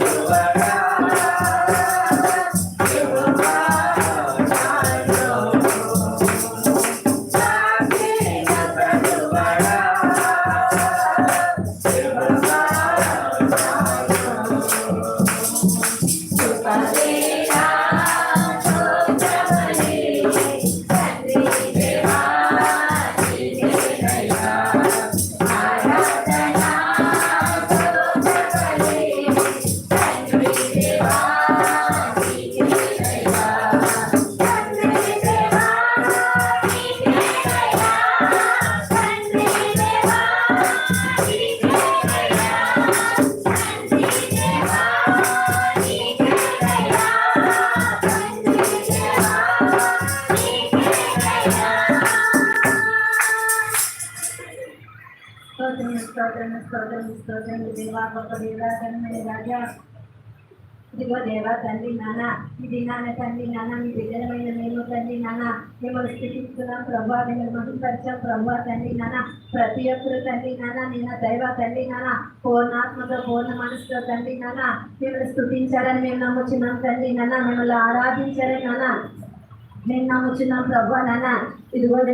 Thank. స్తోత్రం స్తోత్రం స్తోత్రం స్తోత్రం దేవా గొప్ప దేవా ధన్యమైన రాజా ఇదిగో దేవా తండ్రి నాన్న ఇది నాన్న తండ్రి నాన్న మీ బిడ్డలమైన మేము తండ్రి నాన్న మిమ్మల్ని స్థితిస్తున్నాం ప్రభా మిమ్మల్ని మహిపరిచాం ప్రభా తండ్రి నాన్న ప్రతి ఒక్కరు తండ్రి నాన్న నిన్న దైవ తండ్రి నాన్న పూర్ణాత్మతో పూర్ణ మనసుతో తండ్రి నాన్న మిమ్మల్ని స్థుతించాలని మేము నమ్ముచున్నాం తండ్రి నాన్న మిమ్మల్ని ఆరాధించాలని నాన్న మేము నమ్ముచున్నాం ప్రభా నాన్న. ఇదిగో దేవా